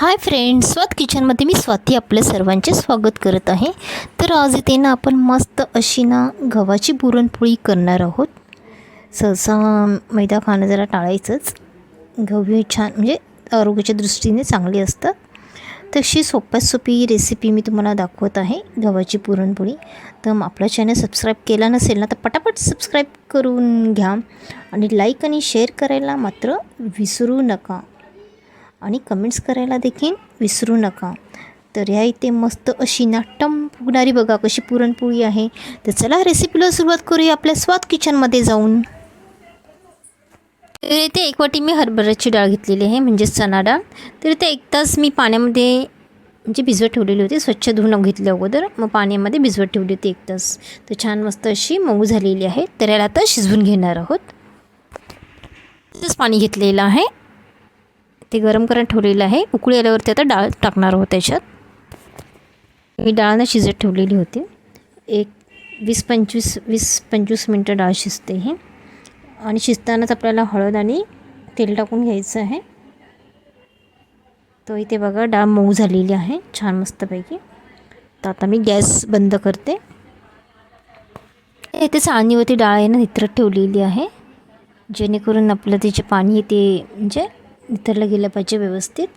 Hi friend स्वत किचनमध्ये मी स्वाती आपल्या सर्वांचे स्वागत करत आहे. तर आज इथे ना आपण मस्त अशी ना गव्हाची पुरणपोळी करणार आहोत. सहसा मैदा खाणं जरा टाळायचंच. गहू छान म्हणजे आरोग्याच्या दृष्टीने चांगली असतात तशी सोप्यात सोपी रेसिपी मी तुम्हाला दाखवत आहे गव्हाची पुरणपोळी. तर आपला चॅनल सबस्क्राईब केला नसेल ना तर पटापट सबस्क्राईब करून घ्या. आणि लाईक आणि शेअर करायला मात्र विसरू नका. आणि कमेंट्स करायला देखील विसरू नका. तर ह्या इथे मस्त अशी नाट्यम फुगणारी बघा कशी पुरणपोळी आहे. तर चला रेसिपीला सुरुवात करूया आपल्या स्वाद किचनमध्ये जाऊन. तर इथे एक वाटी मी हरभऱ्याची डाळ घेतलेली आहे म्हणजेच चणा डाळ. तर इथे एक तास मी पाण्यामध्ये म्हणजे भिजवत ठेवलेली होती स्वच्छ धुवून घेतल्या अगोदर. मग पाण्यामध्ये भिजवत ठेवली होती एक तास. तर छान मस्त अशी मऊ झालेली आहे. तर याला आता शिजवून घेणार आहोत. तसंच पाणी घेतलेलं आहे. ते गरम करायला ठेवलेलं आहे. उकळी आल्यावरती आता डाळ टाकणार आहोत त्याच्यात. मी डाळ ना शिजत ठेवलेली होती. एक वीस पंचवीस वीस पंचवीस मिनटं डाळ शिजते ही. आणि शिजतानाच आपल्याला हळद आणि तेल टाकून घ्यायचं आहे. तो इथे बघा डाळ मऊ झालेली आहे. छान मस्तपैकी. तर आता मी गॅस बंद करते. इथे चाळणीवरती डाळ आहे ना नित्रत ठेवलेली आहे. जेणेकरून आपलं त्याचे पाणी ते म्हणजे निथरलं गेलं पाहिजे व्यवस्थित.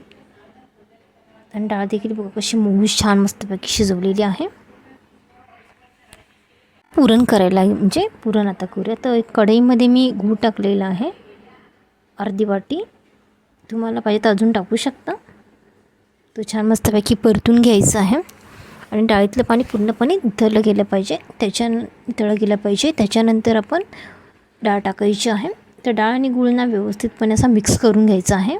आणि डाळ देखील बघा कशी मऊ छान मस्तपैकी शिजवलेली आहे. पुरण करायला म्हणजे पुरण आता करूया. तर एक कढईमध्ये मी गूळ टाकलेला आहे. अर्धी वाटी. तुम्हाला पाहिजे तर अजून टाकू शकता. तो छान मस्तपैकी परतून घ्यायचा आहे. आणि डाळीतलं पाणी पूर्णपणे निथळलं गेलं पाहिजे. त्याच्या निथळलं गेलं पाहिजे. त्याच्यानंतर आपण डाळ टाकायची आहे. तर डाळ आणि गुळना व्यवस्थितपणे असा मिक्स करून घ्यायचा आहे.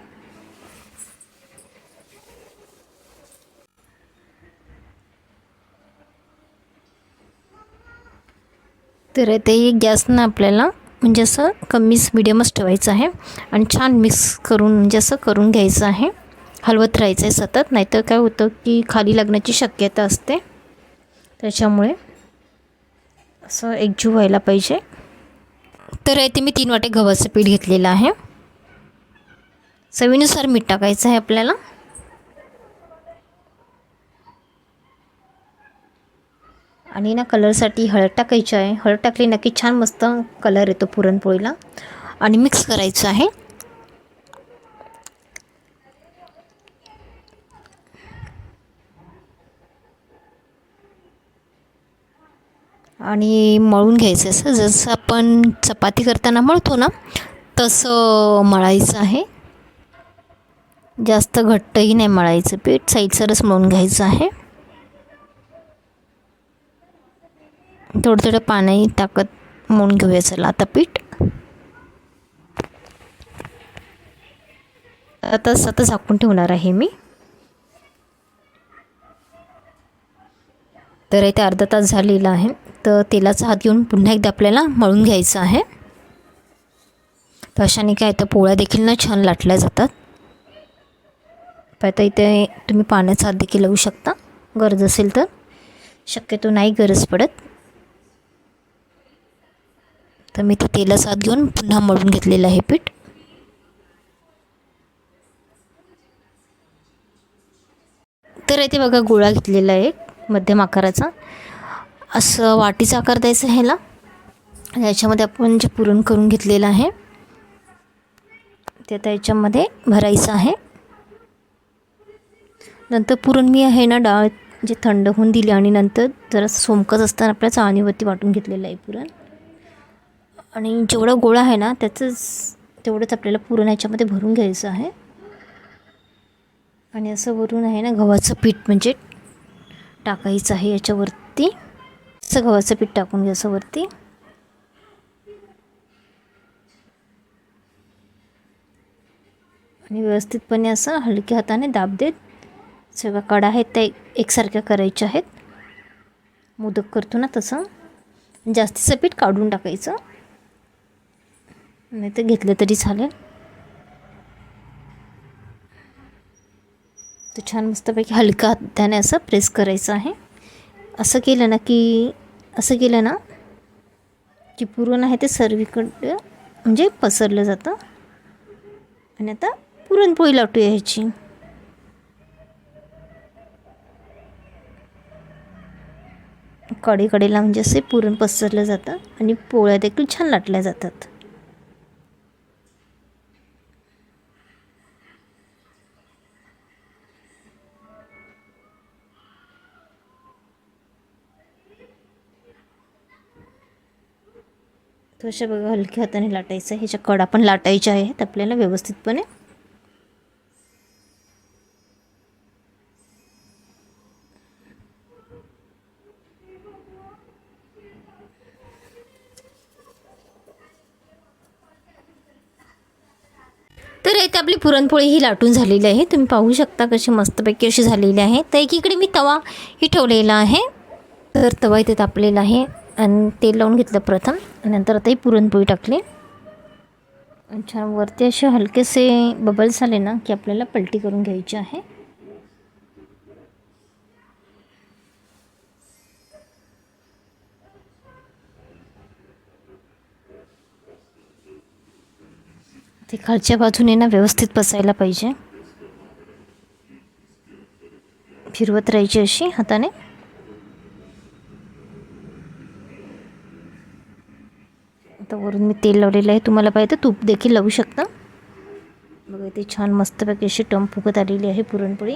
तर ते गॅसनं आपल्याला म्हणजे असं कमीच मिडियमच ठेवायचं आहे आणि छान मिक्स करून म्हणजे असं करून घ्यायचं आहे. हलवत राहायचं आहे सतत नाहीतर काय होतं की खाली लागण्याची शक्यता असते. त्याच्यामुळे असं एकजीव व्हायला पाहिजे. तर येथे मी तीन वाटे गव्हाचं पीठ घेतलेलं आहे. चवीनुसार मीठ टाकायचं आहे आपल्याला. आणि ना कलरसाठी हळद टाकायची आहे. हळद टाकली नक्की छान मस्त कलर येतो पुरणपोळीला. आणि मिक्स करायचं आहे. आणि मळून घ्यायचं असं. जसं आपण चपाती करताना मळतो ना तसं मळायचं आहे. जास्त घट्टही नाही मळायचं पीठ. साईडसरच मळून घ्यायचं आहे. थोडं थोडं पाणी टाकत मळून घेऊया चला आता पीठ. आता सतत झाकून ठेवणार आहे मी. तर इथे अर्धा तास झालेला आहे. तर तेलाचा हात घेऊन पुन्हा एकदा आपल्याला मळून घ्यायचं आहे. तर अशाने काय तर पोळ्या देखील ना छान लाटल्या जातात. आता इथे तुम्ही पाण्याचा हात देखील लावू शकता. गरज असेल तर. शक्यतो नाही गरज पडत. तर मी ते तेलाचा हात घेऊन पुन्हा मळून घेतलेलं आहे पीठ. तर इथे बघा गोळा घेतलेला आहे मध्यम आकाराचा. असं वाटीचा आकार द्यायचा ह्याला. याच्यामध्ये आपण जे पुरण करून घेतलेलं आहे ते आता याच्यामध्ये भरायचं आहे. नंतर पुरण मी आहे ना डाळ जे थंड होऊन दिली आणि नंतर जरा सोमकत असताना आपल्या चाळणीवरती वाटून घेतलेलं आहे पुरण. आणि जेवढा गोळा आहे ना त्याचंच तेवढंच आपल्याला पुरण याच्यामध्ये भरून घ्यायचं आहे. आणि असं वरून आहे ना गव्हाचं पीठ म्हणजे टाकायचं आहे याच्यावरती. असं गव्हाचं पीठ टाकून घ्यायचं वरती. आणि व्यवस्थितपणे असं हलक्या हाताने दाब देत सगळ्या कडा आहेत त्या एकसारख्या करायच्या आहेत. मोदक करतो ना तसं. जास्तीचं पीठ काढून टाकायचं. नाही तर घेतलं तरी चालेल. तर छान मस्तपैकी हलका हाताने असं प्रेस करायचं आहे. असं केलं ना की असं केलं ना की पुरण आहे ते सर्वीकडं म्हणजे पसरलं जातं. आणि आता पुरणपोळी लाटूया ह्याची कडेकडेला म्हणजे असे पुरण पसरलं जातं आणि पोळ्या देखील छान लाटल्या जातात. तर अशा बघा हलक्या हाताने लाटायचं. ह्याच्या कडा पण लाटायच्या आहेत आपल्याला व्यवस्थितपणे तर इथे आपली पुरणपोळी ही लाटून झालेली आहे. तुम्ही पाहू शकता कशी मस्तपैकी अशी झालेली आहे. तर एकीकडे मी तवा ही ठेवलेला आहे. तर तवा इथे तापलेला आहे आणि तेल लावून घेतलं प्रथम. नंतर आता ही पुरणपोळी टाकली. अच्छा छान वरती असे हलकेसे बबल्स आले ना की आपल्याला पलटी करून घ्यायची आहे. ते खालच्या बाजूने ना व्यवस्थित बसायला पाहिजे. फिरवत राहायची अशी हाताने. आता वरून मी तेल लावलेलं आहे. तुम्हाला पाहिजे तर तूप देखील लावू शकता. बघा इथे छान मस्तपैकी अशी टम फुगत आलेली आहे पुरणपोळी.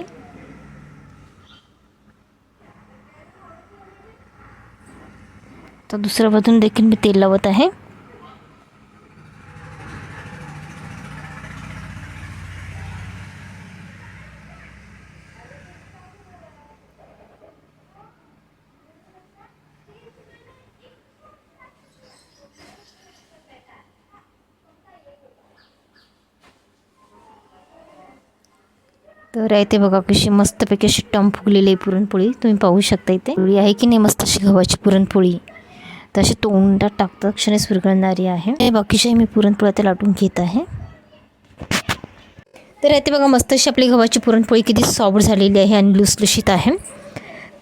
तर दुसऱ्या बाजून देखील मी तेल लावत आहे. तर इथे बघा कशी मस्तपैकी अशी टम फुगलेली आहे पुरणपोळी. तुम्ही पाहू शकता इथे. पोळी आहे की नाही मस्त अशी गव्हाची पुरणपोळी. तर अशी तोंडात टाकता क्षणीच विरघळणारी आहे. हे मी पुरणपोळ्या ते लाटून घेत आहे. तर इथे बघा मस्त अशी आपली गव्हाची पुरणपोळी किती सॉफ्ट झालेली आहे आणि लुसलुशीत आहे.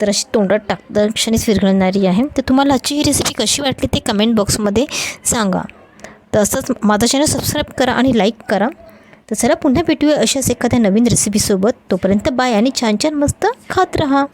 तर अशी तोंडात टाकता क्षणीच विरघळणारी आहे. तर तुम्हाला आजची ही रेसिपी कशी वाटली ते कमेंट बॉक्समध्ये सांगा. तसंच माझा चॅनल सबस्क्राईब करा आणि लाईक करा. तर चला पुन्हा भेटूया अशाच एखाद्या नवीन रेसिपीसोबत तोपर्यंत बाय आणि छान छान मस्त खात रहा.